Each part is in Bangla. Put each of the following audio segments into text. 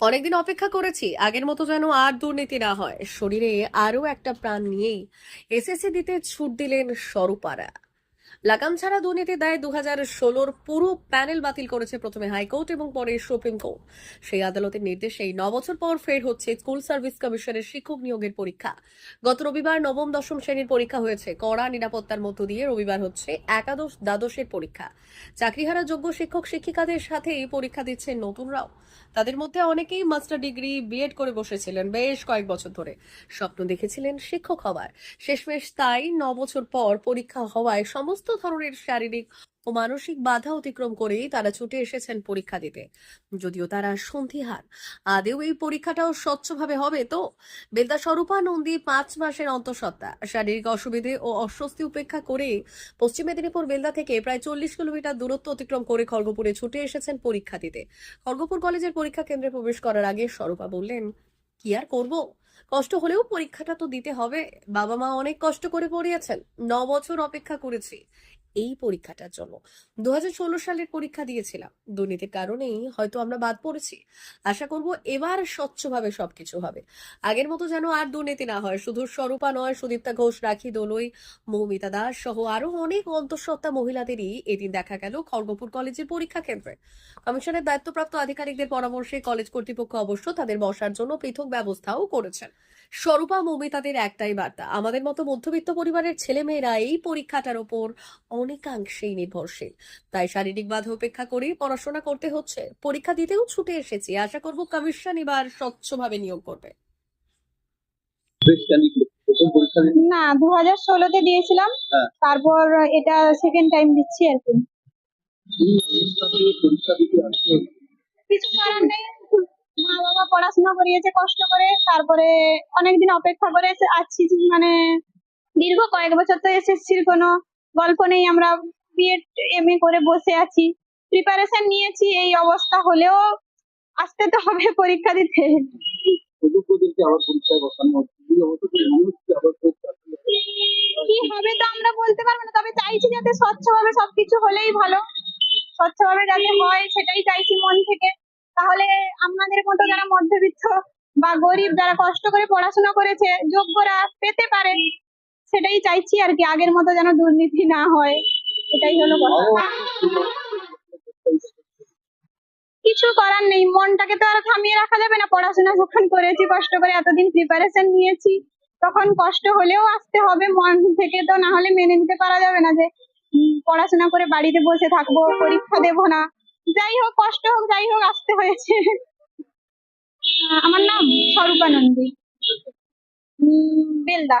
অনেকদিন অপেক্ষা করেছি, আগের মতো যেন আর দুর্নীতি না হয়। শরীরে আরও একটা প্রাণ নিয়েই এসএসসি দিতে ছুট দিলেন স্বরূপারা। লাগাম ছাড়া দুর্নীতি দায় দু হাজার ষোলোর পুরো প্যানেল বাতিল করেছে প্রথমে হাইকোর্ট এবং পরে সুপ্রিম কোর্ট। সেই আদালতের নির্দেশে ন বছর পর ফের হচ্ছে স্কুল সার্ভিস কমিশনের শিক্ষক নিয়োগের পরীক্ষা। গত রবিবার নবম, দশম শ্রেণির পরীক্ষা হয়েছে। কড়া নিরাপত্তার মধ্য দিয়ে রবিবার হচ্ছে একাদশ দ্বাদশের পরীক্ষা। চাকরিহারা যোগ্য শিক্ষক, শিক্ষিকাদের সাথে এই পরীক্ষা দিচ্ছেন নতুনরাও। তাদের মধ্যে অনেকেই মাস্টার ডিগ্রি, বিএড করে বসেছিলেন বেশ কয়েক বছর ধরে। স্বপ্ন দেখেছিলেন শিক্ষক হওয়ার। শেষমেশ তাই ন বছর পর পরীক্ষা হওয়ায় সমস্ত ধরনের শারীরিক ও মানসিক বাধা অতিক্রম করেই তারা ছুটে এসেছেন পরীক্ষা দিতে। যদিও তারা সন্ধিহান আদেও এই পরীক্ষাটাও স্বচ্ছভাবে হবে তো? বেদা স্বরূপা নন্দী পাঁচ মাসের অন্তঃসত্ত্বা, শারীরিক অসুবিধে ও অস্বস্তি উপেক্ষা করে পশ্চিম মেদিনীপুর বেলদা থেকে প্রায় চল্লিশ কিলোমিটার দূরত্ব অতিক্রম করে খড়গপুরে ছুটে এসেছেন পরীক্ষা দিতে। খড়গপুর কলেজের পরীক্ষা কেন্দ্রে প্রবেশ করার আগে স্বরূপা বললেন, কি আর করব? কষ্ট হলেও পরীক্ষাটা তো দিতে হবে। বাবা মা অনেক কষ্ট করে পড়িয়েছেন। ন বছর অপেক্ষা করেছি। এই পরীক্ষাটার জন্য। দু হাজার ষোলো সালের পরীক্ষা দিয়েছিলাম। দুর্নীতির কারণেই হয়তো আমরা বাদ পড়েছি। আশা করব এবার স্বচ্ছভাবে সবকিছু হবে। আগের মতো যেন আর দুর্নীতি না হয়। শুধু স্বরূপা নয়, সুদীপ্তা ঘোষ, রাখি দোলই, মৌমিতা দাস সহ আরও অনেক অন্তঃসত্ত্বা মহিলাদেরই এদিন দেখা গেল খড়গপুর কলেজের পরীক্ষা কেন্দ্রে। কমিশনের দায়িত্বপ্রাপ্ত আধিকারিকদের পরামর্শে কলেজ কর্তৃপক্ষ অবশ্য তাদের বসার জন্য পৃথক ব্যবস্থাও করেছেন। স্বরূপা, মৌমিতাদের একটাই বার্তা, আমাদের মতো মধ্যবিত্ত পরিবারের ছেলেমেয়েরা এই পরীক্ষাটার ওপর অনেকাংশেই নির্ভরশীল। তাই শারীরিক বাধা উপেক্ষা করেই পড়াশোনা করতে হচ্ছে। পরীক্ষা দিতেও ছুটে এসেছি। আশা করব কমিশন এবার স্বচ্ছভাবে নিয়োগ করবে। না দু হাজার ষোলোতে দিয়েছিলাম। হ্যাঁ। তারপর এটা সেকেন্ড টাইম দিচ্ছি আর কি। কিছু নেই। মা বাবা পড়াশোনা করিয়েছে কষ্ট করে। তারপরে অনেকদিন অপেক্ষা করে আছি মানে দীর্ঘ কয়েক বছর তো এসএসসির কোনো গল্প নেই আমরা বিএড এম এ করে বসে আছি। প্রিপারেশন নিয়েছি এই অবস্থা হলেও আসতে তো হবে পরীক্ষা দিতে। কি হবে তো আমরা বলতে পারব না তবে চাইছি যাতে স্বচ্ছভাবে সবকিছু হলেই ভালো। স্বচ্ছভাবে যাতে হয় সেটাই চাইছি মন থেকে। তাহলে আমাদের মতো যারা মধ্যবিত্ত বা গরিব যারা কষ্ট করে পড়াশোনা করেছে যোগ্যরা পেতে পারে সেটাই চাইছি আর কি আগের মতো যেন দুর্নীতি না হয় এটাই হলো কথা। কিছু করার নেই মনটাকে তো আর থামিয়ে রাখা যাবে না। পড়াশোনা যখন করেছি কষ্ট করে এতদিন প্রিপারেশন নিয়েছি তখন কষ্ট হলেও আসতে হবে মন থেকে তো না হলে মেনে নিতে পারা যাবে না যে পড়াশোনা করে বাড়িতে বসে থাকব পরীক্ষা দেবো না। যাই হোক কষ্ট হোক যাই হোক আসতে হয়েছে। আমার নাম স্বরূপানন্দী। উম, বেলদা।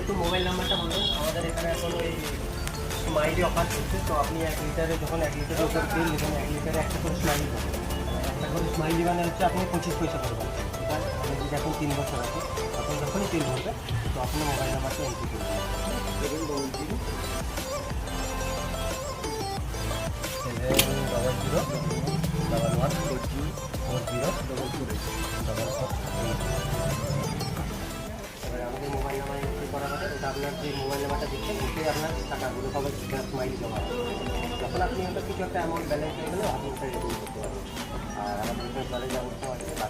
একটু মোবাইল নাম্বারটা বলুন আমাদের এখানে এখন ওই স্মাইলি অফার চলছে, তো আপনি এক লিটারে যখন এক লিটারের উপর তেল এক লিটারে একটা করে স্মাইলি পাবেন একটা মানে হচ্ছে আপনি পঁচিশ পয়সা ঠিক আপনি তিন বছর আছে তখন যখনই তেল ভরবে তো আপনি মোবাইল নাম্বারটা এন্ট্রি আপনার যে মোবাইল নাম্বারটা দিচ্ছেন, ওতে আপনার টাকাগুলো সবাই মাইল জমা যখন আপনি কিছু একটা অ্যামাউন্ট ব্যালেন্স হয়ে গেলে, আপনি করতে পারবেন। আর আমাদের ব্যালেন্স আছে